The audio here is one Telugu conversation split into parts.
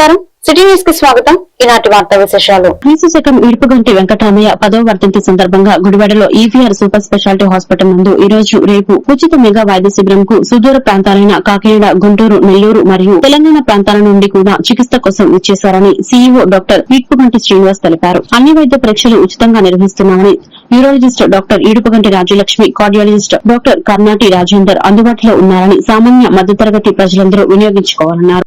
నమస్కారం. సిటీ న్యూస్కి స్వాగతం. ఈనాటి వార్తా విశేషాలు. క్రీస్తు శకం ఇడుపుగంటి వెంకటరామయ్య పదవ వర్ధంతి సందర్భంగా గుడివాడలో ఈవీఆర్ సూపర్ స్పెషాలిటీ హాస్పిటల్ నందు ఈ రోజు రేపు ఉచిత మెగా వైద్య శిబిరం కు సుదూర ప్రాంతాలైన కాకినాడ గుంటూరు నెల్లూరు మరియు తెలంగాణ ప్రాంతాల నుండి కూడా చికిత్స కోసం ఇచ్చేశారని సీఈఓ డాక్టర్ ఇడుపుగంటి శ్రీనివాస్ తెలిపారు. అన్ని వైద్య పరీక్షలు ఉచితంగా నిర్వహిస్తున్నామని urologist doctor Idupuganti Rajyalakshmi cardiologist doctor Karnati Rajender అందుబాటులో ఉన్నారని సామాన్య మధ్యతరగతి ప్రజలందరూ వినియోగించుకోవాలన్నారు.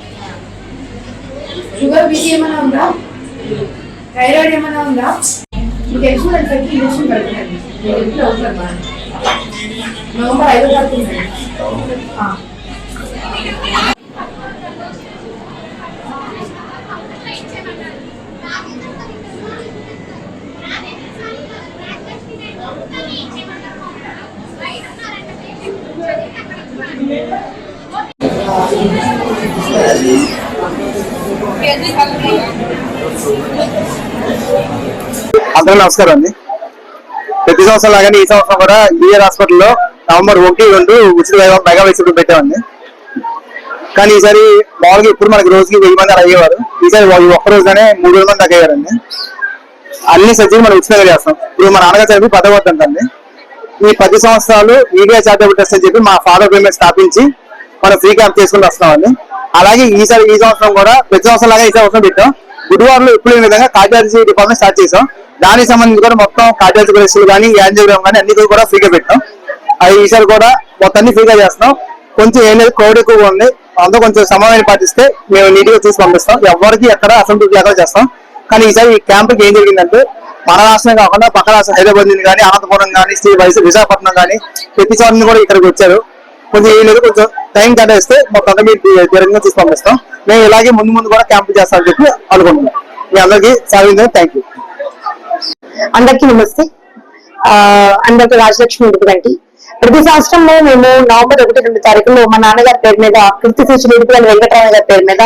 షుగర్ బీపీ ఏమైనా ఉందా? థైరాయిడ్ ఏమైనా ఉందా? మీకు ఇన్సూరెన్స్ పెట్టి ఇంజక్షన్ పెడుతున్నాను బాగా నవంబర్ ఐదో తారీఖు నమస్కారం అండి. ప్రతి సంవత్సరం లాగానే ఈ సంవత్సరం కూడా ఈఆర్ హాస్పిటల్లో నవంబర్ ఒకటి రెండు ఉచిత మెగా- మెగా వైద్యులు పెట్టామండి. కానీ ఈసారి మామూలుగా ఇప్పుడు మనకి రోజుకి వెయ్యి మంది అలా అయ్యేవారు. ఈసారి ఒక్క రోజుగానే మూడు వేల మంది అయ్యారండి అన్ని సర్జరీలు మనం ఉచితంగా చేస్తాం. ఇప్పుడు మా నాన్నగారు చదివి పదవద్దంటండి ఈ పది సంవత్సరాలు మీడియా చారిటబుల్ ట్రస్ట్ అని చెప్పి మా ఫాదర్ పేమెంట్ స్థాపించి మనం ఫ్రీ క్యాంప్ చేసుకుని వస్తున్నామండి. అలాగే ఈసారి ఈ సంవత్సరం కూడా ప్రతి సంవత్సరం లాగా ఈ సంవత్సరం పెట్టాం. గురువారంలో ఎప్పుడు లేని విధంగా కార్డియాలజీ డిపార్ట్మెంట్ స్టార్ట్ చేసాం. దానికి సంబంధించి కూడా మొత్తం కార్డియాలజీ కానీ యాంజియోగ్రామ్ కానీ అన్ని కూడా ఫ్రీగా పెట్టాం. అది ఈసారి కూడా మొత్తాన్ని ఫ్రీగా చేస్తున్నాం. కొంచెం ఏం లేదు క్రౌడ్ ఎక్కువగా ఉంది. అందరూ కొంచెం సమన్వయం పాటిస్తే మేము నీట్గా చూసి పంపిస్తాం. ఎవరికి ఎక్కడ అసెంబ్లీ లేకుండా చేస్తాం. కానీ ఈసారి ఈ క్యాంపుకి ఏం జరిగిందంటే మన రాష్ట్రం కాకుండా పక్క రాష్ట్రం హైదరాబాద్ నుంచి కానీ అనంతపురం కానీ శ్రీ వైఎస్ విశాఖపట్నం కానీ ప్రతి చోట కూడా ఇక్కడికి వచ్చారు. కొంచెం ఏం లేదు కొంచెం టైం కేటాయిస్తే మొత్తం అంతా మీరు తీరంగా చూసి పంపిస్తాం. మేము ఇలాగే ముందు ముందు కూడా క్యాంప్ చేస్తామని చెప్పి అనుకుంటున్నాం. మీ అందరికీ సాధించిన థ్యాంక్ యూ అందరికీ నమస్తే. ఆ, అందరికీ రాజలక్ష్మి ఇడుపుగంటి ప్రతి సంవత్సరంలో మేము నవంబర్ ఒకటి రెండు తారీఖులో మా నాన్నగారి పేరు మీద కృతి సూచన ఇడుపుగంటి వెంకటరామ గారి పేరు మీద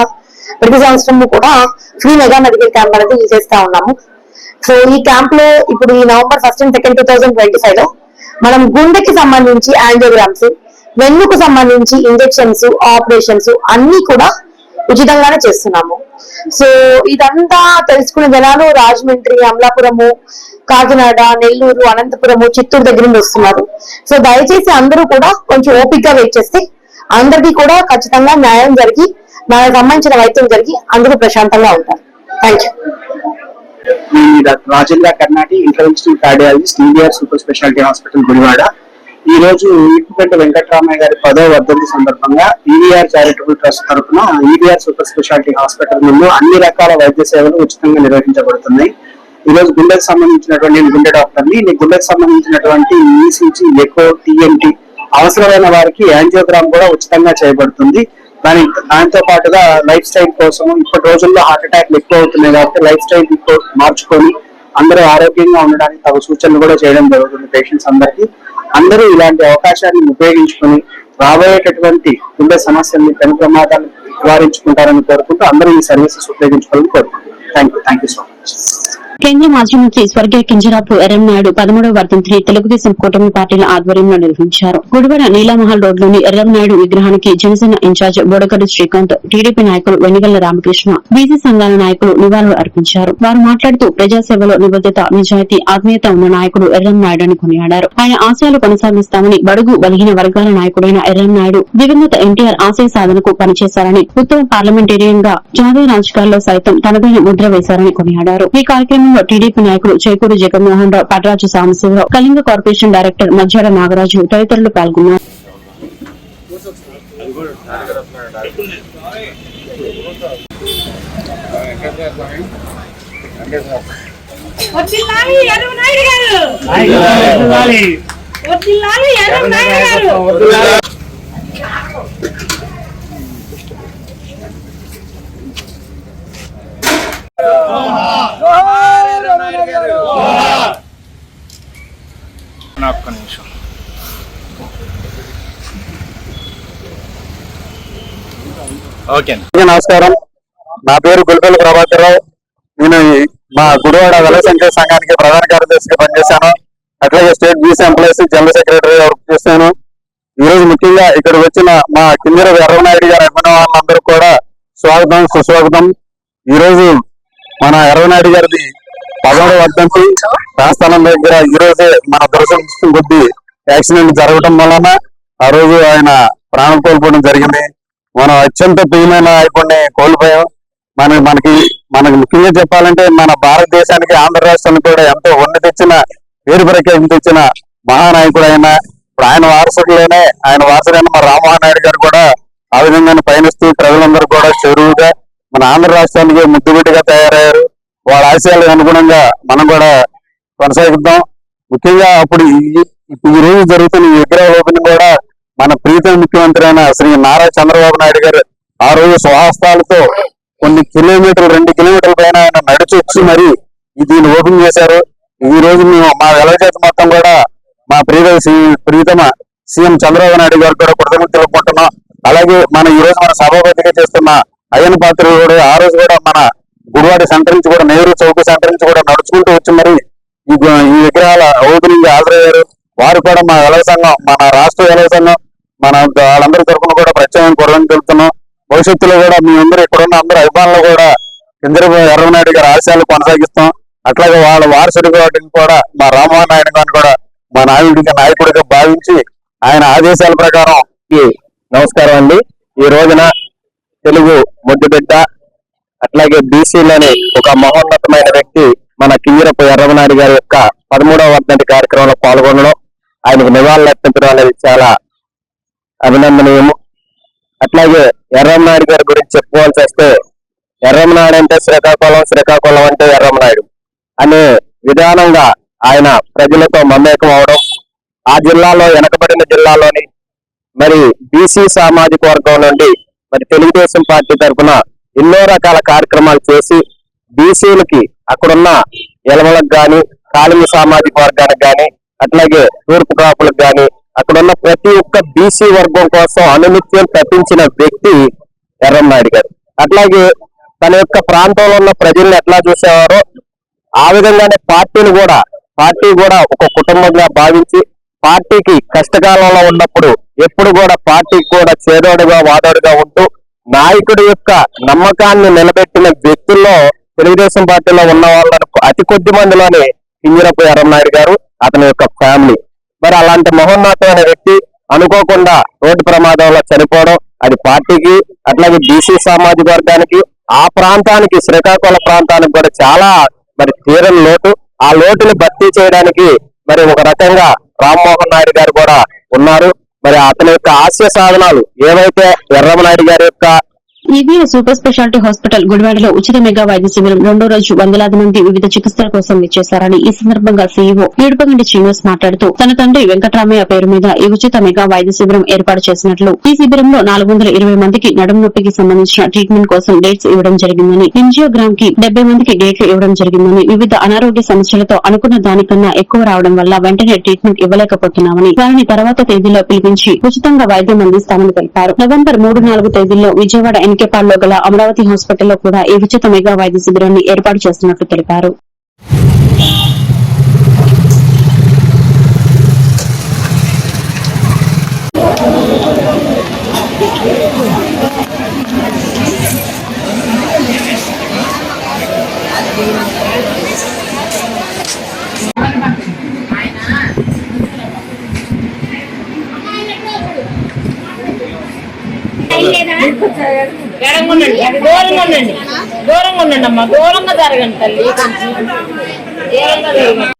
ప్రతి సంవత్సరం కూడా ఫ్రీ మెగా మెడికల్ క్యాంప్ అనేది చేస్తా ఉన్నాము. సో ఈ క్యాంప్లో ఇప్పుడు ఈ November first and second two thousand twenty ఫైవ్లో మనం గుండెకి సంబంధించి యాంజియోగ్రామ్స్ వెన్నుకు సంబంధించి ఇంజెక్షన్స్ ఆపరేషన్స్ అన్ని కూడా ఉచితంగానే చేస్తున్నాము. సో ఇదంతా తెలుసుకునే జనాలు రాజమండ్రి అమలాపురము కాకినాడ నెల్లూరు అనంతపురము చిత్తూరు దగ్గర నుండి వస్తున్నారు. సో దయచేసి అందరూ కూడా కొంచెం ఓపిక్గా వెయిట్ చేస్తే అందరికీ కూడా ఖచ్చితంగా న్యాయం జరిగి దానికి సంబంధించిన వైద్యం జరిగి అందరూ ప్రశాంతంగా ఉంటారు. Thank you Rajendra Karnati interventional cardiologist super speciality hospital Gudivada. ఈ రోజు ఇటుకంటి వెంకటరామయ్య గారి పదో వర్ధంతి సందర్భంగా ఈవీఆర్ చారిటబుల్ ట్రస్ట్ తరఫున ఈవీఆర్ సూపర్ స్పెషాలిటీ హాస్పిటల్ ముందు అన్ని రకాల వైద్య సేవలు ఉచితంగా నిర్వహించబడుతున్నాయి. ఈ రోజు గుండెకు సంబంధించినటువంటి నేను గుండె డాక్టర్ని నేను గుండెకు సంబంధించినటువంటి ఈసీజీ ఎకో టీఎంటీ అవసరమైన వారికి యాంజియోగ్రామ్ కూడా ఉచితంగా చేయబడుతుంది. దాని దాంతో పాటుగా లైఫ్ స్టైల్ కోసం ఇప్పటి రోజుల్లో హార్ట్ అటాక్లు ఎక్కువ అవుతున్నాయి కాబట్టి లైఫ్ స్టైల్ మార్చుకొని అందరూ ఆరోగ్యంగా ఉండడానికి తగు సూచనలు కూడా చేయడం జరుగుతుంది పేషెంట్స్ అందరికీ. అందరూ ఇలాంటి అవకాశాన్ని ఉపయోగించుకొని రాబోయేటటువంటి గుండె సమస్యల్ని పెను ప్రమాదాన్ని నివారించుకుంటారని కోరుకుంటూ అందరూ ఈ సర్వీసెస్ ఉపయోగించుకోవాలని కోరుకుంటున్నాను thank you thank you so much కేంద్ర మాజీ మంత్రి స్వర్గీయ కింజరాపు ఎర్రంనాయుడు పదమూడవ వర్ధంతిని తెలుగుదేశం కూటమి పార్టీల ఆధ్వర్యంలో నిర్వహించారు. గుడివాడ నీలామహల్ రోడ్లోని ఎర్రంనాయుడు విగ్రహానికి జనసేన ఇన్ఛార్జ్ బోడగడ్డి శ్రీకాంత్ టీడీపీ నాయకులు వెనిగళ్ళ రామకృష్ణ బీసీ సంఘాల నాయకులు నివాళులు అర్పించారు. వారు మాట్లాడుతూ ప్రజాసేవలో నిబద్దత నిజాయితీ ఆత్మీయత ఉన్న నాయకుడు ఎర్రంనాయుడు అని కొనియాడారు. ఆయన ఆశయాలు కొనసాగిస్తామని బడుగు బలహీన వర్గాల నాయకుడైన ఎర్రంనాయుడు దివంగత ఎన్టీఆర్ ఆశయ సాధనకు పనిచేశారని ఉత్తమ పార్లమెంటేరియన్గా జాతీయ రాజకీయాల్లో సైతం తనదైన ముద్ర వేశారని కొనియాడారు. ఈ కార్యక్రమంలో టీడీపీ నాయకులు చేకూరు జగన్మోహన్ రావు పటరాజు సాంబశివరావు కళింగ కార్పొరేషన్ డైరెక్టర్ మధ్యాల నాగరాజు తదితరులు పాల్గొన్నారు. గారు. నా ఒక్క నిమిషం ఓకే నమస్కారం. నా పేరు గుల్పల్లి ప్రభాకర్ రావు నేను మా గుడివాడ వెల సంఖ్య సంఘానికి ప్రధాన కార్యదర్శిగా పనిచేశాను. అట్లాగే state BC employees general secretary work చేశాను ఈ రోజు ముఖ్యంగా ఇక్కడ వచ్చిన మా కింజర ఎర్రనాయుడు గారి అభిమానులందరూ కూడా స్వాగతం సుస్వాగతం. ఈ రోజు మన ఎర్రనాయుడు గారిది పదమూడవ వర్ధంతి రాస్థానం దగ్గర ఈ రోజే మన దురదృష్టం కొద్ది యాక్సిడెంట్ జరగడం వలన ఆ రోజు ఆయన ప్రాణం కోల్పోవడం జరిగింది. మనం అత్యంత ప్రియమైన నాయకుడిని కోల్పోయాం. మన మనకి మనకి ముఖ్యంగా చెప్పాలంటే మన భారతదేశానికి ఆంధ్ర రాష్ట్రానికి కూడా ఎంతో ఉన్నతి తెచ్చిన పేరు ప్రఖ్యాతి తెచ్చిన మహానాయకుడు ఆయన ఇప్పుడు ఆయన వారసుడులోనే ఆయన వారసుడైన మన రామ్మోహన్ నాయుడు గారు కూడా ఆ విధంగా పయనిస్తూ ప్రజలందరూ కూడా చెరువుగా మన ఆంధ్ర రాష్ట్రానికి ముద్దుబిడ్డగా తయారయ్యారు. వాళ్ళ ఆశయాలకు అనుగుణంగా మనం కూడా కొనసాగిద్దాం. ముఖ్యంగా అప్పుడు ఈ- ఇప్పుడు ఈ రోజు జరుగుతున్న ఈ విగ్రహ ఓపెన్ కూడా మన ప్రీతం ముఖ్యమంత్రి అయిన శ్రీ నారా చంద్రబాబు నాయుడు గారు ఆ రోజు స్వహస్తాలతో కొన్ని కిలోమీటర్లు రెండు కిలోమీటర్ల పైన ఆయన నడిచి వచ్చి మరి దీన్ని ఓపెన్ చేశారు. ఈ రోజు మేము మా వెలచేత మొత్తం కూడా మా ప్రీత శ్రీ- ప్రీతమ సీఎం చంద్రబాబు నాయుడు గారు కూడా కృతజ్ఞతలు తెలుపుకుంటున్నాం. అలాగే మన ఈ రోజు మన సభాపతిగా చేస్తున్న అయ్యన పాత్ర కూడా ఆ రోజు కూడా మన గుడివాడ సెంటర్ నుంచి కూడా నెహ్రూ చౌక సెంటర్ నుంచి కూడా నడుచుకుంటూ వచ్చి మరి ఈ ఈ విగ్రహాల ఓపెనింగ్ హాజరయ్యారు. వారు కూడా మా ఎలవ సంఘం మన రాష్ట్ర ఎలవ సంఘం మన వాళ్ళందరి తరఫున కూడా ప్రత్యేకంగా కొరవని తెలుపుతున్నాం. భవిష్యత్తులో కూడా మీ అందరూ ఇక్కడ ఉన్న అందరూ అభిమానులు కూడా చంద్రబాబు ఎర్రనాయుడు గారి ఆశయాలు కొనసాగిస్తాం. అట్లాగే వాళ్ళ వారసుడి వాటిని కూడా మా రామ్మోహన్ నాయుడు గారిని కూడా మా నాయుడిగా నాయకుడిగా భావించి ఆయన ఆదేశాల ప్రకారం ఈ నమస్కారం అండి. ఈ రోజున తెలుగు ముద్దుబిడ్డ అట్లాగే బీసీలోని ఒక మహోన్నతమైన వ్యక్తి మన కింజరపు ఎర్రమనాయుడు గారి యొక్క పదమూడవ వర్ధంతి కార్యక్రమంలో పాల్గొనడం ఆయనకు నివాళులు అర్పించడం అనేది చాలా అభినందనీయము. అట్లాగే ఎర్రమనాయుడు గారి గురించి చెప్పుకోవాల్సి వస్తే ఎర్రమనాయుడు అంటే శ్రీకాకుళం శ్రీకాకుళం అంటే ఎర్రమనాయుడు అనే విధానంగా ఆయన ప్రజలతో మమేకం అవడం ఆ జిల్లాలో వెనకబడిన జిల్లాలోని మరి బీసీ సామాజిక వర్గం నుండి మరి తెలుగుదేశం పార్టీ తరఫున ఎన్నో రకాల కార్యక్రమాలు చేసి బీసీలకి అక్కడున్న ఎలమలకు గాని కాళింగ సామాజిక వర్గానికి గాని అట్లాగే తూర్పు కాపులకు గాని అక్కడున్న ప్రతి ఒక్క బీసీ వర్గం కోసం అనునిత్యం తప్పించిన వ్యక్తి ఎర్రన్నాయుడు గారు. అట్లాగే తన యొక్క ప్రాంతంలో ఉన్న ప్రజల్ని ఎట్లా చూసేవారో ఆ విధంగానే పార్టీని కూడా పార్టీ కూడా ఒక కుటుంబంగా భావించి పార్టీకి కష్టకాలంలో ఉన్నప్పుడు ఎప్పుడు కూడా పార్టీకి కూడా చేదోడుగా వాదోడుగా ఉంటూ నాయకుడి యొక్క నమ్మకాన్ని నిలబెట్టిన వ్యక్తుల్లో తెలుగుదేశం పార్టీలో ఉన్న వాళ్ళను అతి కొద్ది మందిలోనే కింజరపు ఎర్రనాయుడు గారు అతని యొక్క ఫ్యామిలీ. మరి అలాంటి మహోన్నతమైన వ్యక్తి అనుకోకుండా రోడ్డు ప్రమాదంలో చనిపోవడం అది పార్టీకి అట్లాగే బీసీ సామాజిక వర్గానికి ఆ ప్రాంతానికి శ్రీకాకుళం ప్రాంతానికి కూడా చాలా మరి తీరని లోటు. ఆ లోటుని భర్తీ చేయడానికి మరి ఒక రకంగా రామ్మోహన్ నాయుడు గారు కూడా ఉన్నారు. మరి అతని యొక్క ఆశయ సాధనాలు ఏవైతే ఎర్రమనాయుడు గారి యొక్క ఈవీఎస్ సూపర్ స్పెషాలిటీ హాస్పిటల్ గుడివాడలో ఉచిత మెగా వైద్య శిబిరం రెండో రోజు వందలాది మంది వివిధ చికిత్సల కోసం విచ్చేశారని ఈ సందర్భంగా సీఈఓ ఏడుపగండి శ్రీనివాస్ మాట్లాడుతూ తన తండ్రి వెంకటరామయ్య పేరు మీద ఈ ఉచిత మెగా వైద్య శిబిరం ఏర్పాటు చేసినట్లు ఈ శిబిరంలో నాలుగు వందల ఇరవై మందికి నడుము నొప్పికి సంబంధించిన ట్రీట్మెంట్ కోసం డేట్స్ ఇవ్వడం జరిగిందని ఎంజియోగ్రామ్కి డెబ్బై మందికి డేట్లు ఇవ్వడం జరిగిందని వివిధ అనారోగ్య సమస్యలతో అనుకున్న దానికన్నా ఎక్కువ రావడం వల్ల వెంటనే ట్రీట్మెంట్ ఇవ్వలేకపోతున్నామని వారిని తర్వాత తేదీలో పిలిపించి ఉచితంగా వైద్యం అందిస్తామని తెలిపారు. నవంబర్ మూడు నాలుగు తేదీల్లో విజయవాడ ఎంకేపాల్లో గల అమరావతి హాస్పిటల్లో కూడా ఈ ఉచిత మెగా వైద్య శిబిరాన్ని ఏర్పాటు చేస్తున్నట్లు తెలిపారు దూరంగా ఉండండి. దూరంగా ఉండండి. దూరంగా ఉండండి అమ్మా. దూరంగా జరగండి తల్లి. కొంచెం దూరంగా జరగండి.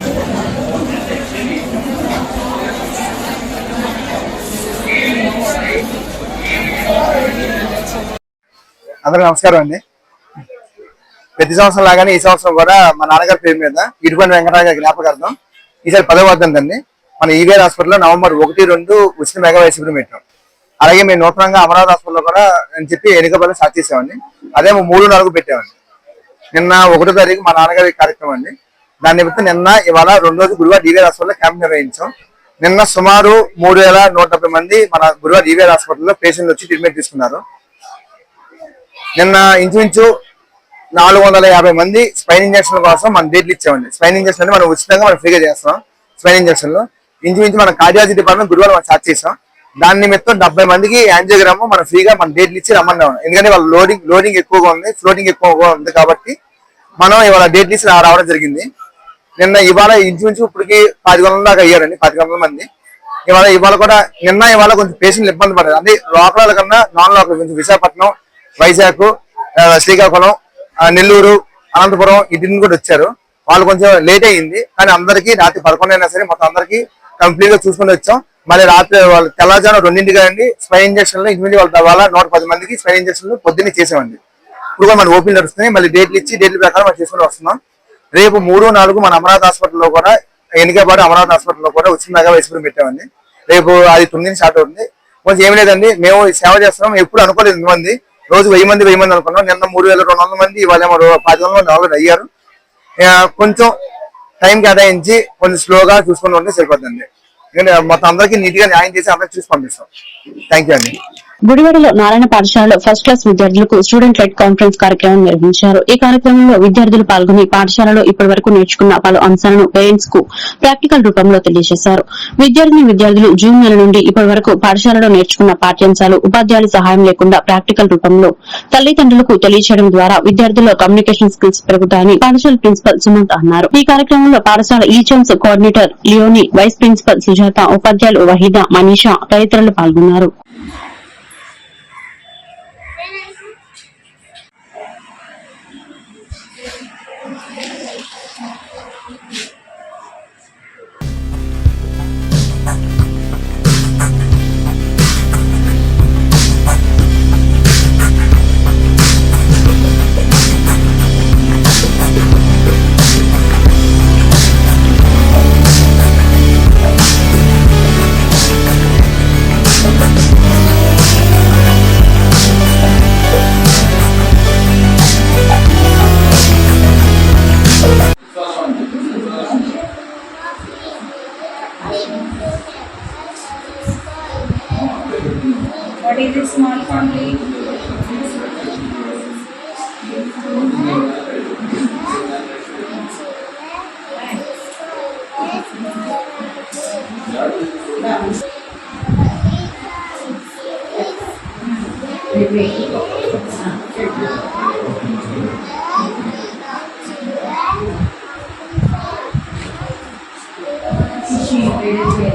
అందరికీ నమస్కారం అండి. ప్రతి సంవత్సరం లాగానే ఈ సంవత్సరం కూడా మా నాన్నగారి పేరు మీద ఇటుపండి వెంకటరాజు గారి జ్ఞాపకార్థం ఈసారి పదవ వద్దండి మన ఈవీఆర్ హాస్పిటల్లో నవంబర్ ఒకటి రెండు ఉచిత మెగా శిబిరం పెట్టాం. అలాగే మేము నూతనంగా అమరావతి హాస్పిటల్లో కూడా అని చెప్పి ఎన్నిక బలం స్టార్ట్ చేసామండి. అదే మూడు నాలుగు పెట్టామండి. నిన్న ఒకటో తారీఖు మా నాన్నగారి కార్యక్రమం అండి. దాని నిమిత్తం నిన్న ఇవాళ రెండు రోజు గురువారు డివిఆర్ హాస్పిటల్లో క్యాంప్ నిర్వహించాం. నిన్న సుమారు మూడు వేల నూట డెబ్బై మంది మన గురువారు డివిఆర్ హాస్పిటల్లో పేషెంట్లు వచ్చి ట్రీట్మెంట్ తీసుకున్నారు. నిన్న ఇంచుమించు నాలుగు వందల యాభై మంది స్పైన్ ఇంజక్షన్ కోసం మనం డేట్లు ఇచ్చామండి. స్పైన్ ఇంజక్షన్ అంటే మనం ఉచితంగా మనం ఫ్రీగా చేస్తాం. స్పైన్ ఇంజక్షన్లో ఇంచుమించు మన కార్డియాలజీ డిపార్ట్మెంట్ గురువారం మనం స్టార్ట్ చేసాం. దాని నిమిత్తం డెబ్బై మందికి యాంజియోగ్రామ్ మనం ఫ్రీగా మన డేట్లు ఇచ్చి రమ్మన్నాం ఎందుకంటే వాళ్ళ లోడింగ్ లోడింగ్ ఎక్కువగా ఉంది ఫ్లోటింగ్ ఎక్కువగా ఉంది కాబట్టి మనం ఇవాళ డేట్లు ఇచ్చి రావడం జరిగింది. నిన్న ఇవాళ ఇంచుమించు ఇప్పటికి పది వందల దాకా అయ్యారండి పది వందల మంది. ఇవాళ ఇవాళ కూడా నిన్న ఇవాళ కొంచెం పేషెంట్లు ఇబ్బంది పడ్డారు. అంటే లోపల కన్నా నాన్ లోకల్ కొంచెం విశాఖపట్నం వైజాగ్ శ్రీకాకుళం నెల్లూరు అనంతపురం ఇటు కూడా వచ్చారు. వాళ్ళు కొంచెం లేట్ అయ్యింది. కానీ అందరికీ రాత్రి పదకొండు అయినా సరే మొత్తం అందరికీ కంప్లీట్గా చూసుకొని వచ్చాం. మళ్ళీ రాత్రి వాళ్ళు తెల్లజాను రెండింటికి అండి స్పైన్ ఇంజక్షన్లు ఇంచుమించు వాళ్ళ వాళ్ళ నూట పది మందికి స్పైన్ ఇంజక్షన్లు పొద్దున్నే చేసామండి ఇప్పుడు కూడా మన ఓపీలు నడుస్తున్నాయి మళ్ళీ డేట్లు ఇచ్చి డేట్ల ప్రకారం మనం చేసుకుని వస్తున్నాం. రేపు మూడు నాలుగు మన అమరావతి హాస్పిటల్లో కూడా ఎన్నికపాడు అమరావతి హాస్పిటల్లో కూడా ఉచితంగా వైసీపీ పెట్టామండి. రేపు అది తొమ్మిది స్టార్ట్ అవుతుంది. కొంచెం ఏం లేదండి మేము సేవ చేస్తున్నాం ఎప్పుడు అనుకోలేదు ఇంతమంది. రోజు వెయ్యి మంది వెయ్యి మంది అనుకున్నాం. నిన్న మూడు వేల రెండు వందల మంది ఇవాళ ఏమో పది వందల మంది ఆల్రెడీ అయ్యారు. కొంచెం టైం కేటాయించి కొంచెం స్లోగా చూసుకుని ఉంటే సరిపోతుంది మొత్తం అందరికీ నీట్గా న్యాయం చేసి అందరికి చూసి పంపిస్తాం. థ్యాంక్ యూ అండి. గుడివాడలో నారాయణ పాఠశాలలో ఫస్ట్ క్లాస్ విద్యార్థులకు స్టూడెంట్ లెడ్ కాన్ఫరెన్స్ కార్యక్రమం నిర్వహించారు. ఈ కార్యక్రమంలో విద్యార్థులు పాల్గొని పాఠశాలలో ఇప్పటి వరకు నేర్చుకున్న పలు అంశాలను పేరెంట్స్కు ప్రాక్టికల్ రూపంలో తెలియజేశారు. విద్యార్థిని విద్యార్థులు జూన్ నెల నుండి ఇప్పటి వరకు పాఠశాలలో నేర్చుకున్న పాఠ్యాంశాలు ఉపాధ్యాయుల సహాయం లేకుండా ప్రాక్టికల్ రూపంలో తల్లిదండ్రులకు తెలియజేయడం ద్వారా విద్యార్థుల్లో కమ్యూనికేషన్ స్కిల్స్ పెరుగుతాయని పాఠశాల ప్రిన్సిపల్ సుమంత్ అన్నారు. ఈ కార్యక్రమంలో పాఠశాల ఈచమ్స్ coordinator Leoni vice principal Sujatha ఉపాధ్యాయులు వహీదా మనీషా తదితరులు పాల్గొన్నారు. They may evil. It's not true. She really did.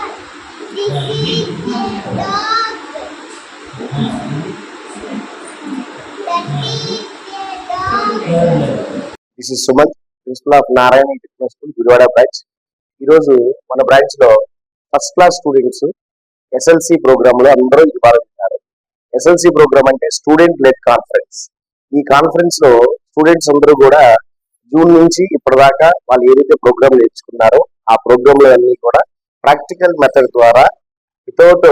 This is Sumanth principal of Narayana international school Gudivada branch ఈరోజు మన బ్రాంచ్లో ఫస్ట్ క్లాస్ స్టూడెంట్స్ ఎస్ఎల్సి ప్రోగ్రామ్లో అందరూ ఇది పాల్గొంటున్నారు ఎస్ఎల్సి ప్రోగ్రామ్ అంటే స్టూడెంట్ లెడ్ కాన్ఫరెన్స్ ఈ కాన్ఫరెన్స్లో స్టూడెంట్స్ అందరూ కూడా జూన్ నుంచి ఇప్పటిదాకా వాళ్ళు ఏదైతే ప్రోగ్రామ్ నేర్చుకున్నారో ఆ ప్రోగ్రామ్లో అన్ని కూడా ప్రాక్టికల్ మెథడ్ ద్వారా without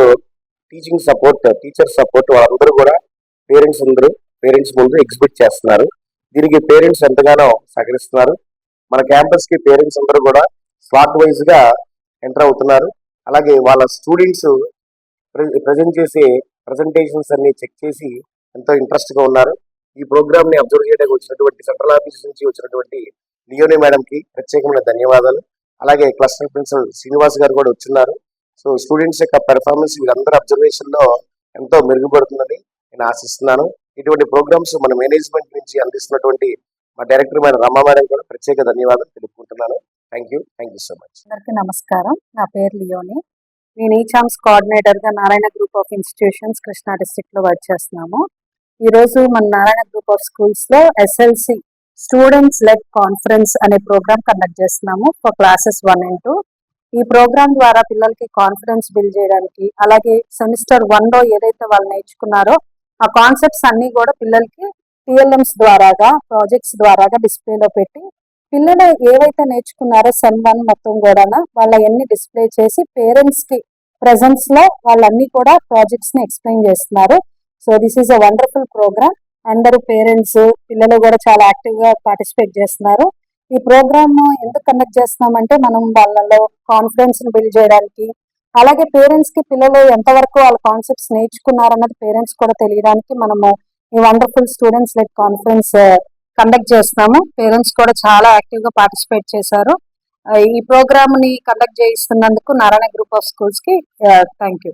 teaching support teacher support వాళ్ళందరూ కూడా పేరెంట్స్ అందరూ పేరెంట్స్ ముందు ఎగ్జిబిట్ చేస్తున్నారు. దీనికి పేరెంట్స్ ఎంతగానో సహకరిస్తున్నారు. మన క్యాంపస్కి పేరెంట్స్ అందరూ కూడా స్లాట్ వైజ్గా ఎంటర్ అవుతున్నారు. అలాగే వాళ్ళ స్టూడెంట్స్ ప్రజెంట్ చేసే ప్రజెంటేషన్స్ అన్ని చెక్ చేసి ఎంతో ఇంట్రెస్ట్గా ఉన్నారు. ఈ ప్రోగ్రామ్ని అబ్జర్వ్ చేయడానికి వచ్చినటువంటి సెంట్రల్ ఆఫీస్ నుంచి వచ్చినటువంటి లియోని మేడం కి ప్రత్యేకమైన ధన్యవాదాలు. అలాగే క్లస్టర్ ప్రిన్సిపల్ శ్రీనివాస్ గారు కూడా వచ్చున్నారు. సో స్టూడెంట్స్ యొక్క పెర్ఫార్మెన్స్ వీరందరి అబ్జర్వేషన్లో ఎంతో మెరుగుపడుతుందని నేను ఆశిస్తున్నాను. ఇటువంటి ప్రోగ్రామ్స్ మన మేనేజ్మెంట్ నుంచి అందిస్తున్నటువంటి మా డైరెక్టర్ మన రమ్మ మేడం కూడా ప్రత్యేక ధన్యవాదాలు తెలుపుకుంటున్నాను. Thank you. Thank you so much. అందరికీ నమస్కారం. నా పేరు లియోని. నేను ఈ chance కోఆర్డినేటర్గా Narayana group of institutions Krishna డిస్ట్రిక్ట్లో వర్క్ చేస్తున్నాము. ఈ రోజు మన నారాయణ గ్రూప్ ఆఫ్ స్కూల్స్లో ఎస్ఎల్సి స్టూడెంట్స్ లెడ్ కాన్ఫరెన్స్ అనే ప్రోగ్రామ్ కండక్ట్ చేస్తున్నాము for classes one and two ఈ ప్రోగ్రామ్ ద్వారా పిల్లలకి కాన్ఫిడెన్స్ బిల్డ్ చేయడానికి అలాగే సెమిస్టర్ వన్లో ఏదైతే వాళ్ళు నేర్చుకున్నారో ఆ కాన్సెప్ట్స్ అన్ని కూడా పిల్లలకి టిఎల్ఎంస్ ద్వారాగా ప్రాజెక్ట్స్ ద్వారాగా డిస్ప్లేలో పెట్టి పిల్లలు ఏవైతే నేర్చుకున్నారో సెమ్ వన్ మొత్తం కూడా వాళ్ళ అన్ని డిస్ప్లే చేసి పేరెంట్స్కి ప్రెజెన్స్లో వాళ్ళన్ని కూడా ప్రాజెక్ట్స్ని ఎక్స్ప్లెయిన్ చేస్తున్నారు. So this is a wonderful program అందరూ పేరెంట్స్ పిల్లలు కూడా చాలా యాక్టివ్గా పార్టిసిపేట్ చేస్తున్నారు. ఈ ప్రోగ్రామ్ ఎందుకు కండక్ట్ చేస్తున్నామంటే మనం వాళ్ళలో కాన్ఫిడెన్స్ని బిల్డ్ చేయడానికి అలాగే పేరెంట్స్కి పిల్లలు ఎంతవరకు వాళ్ళ కాన్సెప్ట్స్ నేర్చుకున్నారు అన్నది పేరెంట్స్ కూడా తెలియడానికి మనము ఈ wonderful students let conference conduct చేస్తున్నాము. పేరెంట్స్ కూడా చాలా యాక్టివ్గా పార్టిసిపేట్ చేశారు. ఈ ప్రోగ్రామ్ని కండక్ట్ చేయిస్తున్నందుకు నారాయణ గ్రూప్ ఆఫ్ స్కూల్స్కి uh, థ్యాంక్ యూ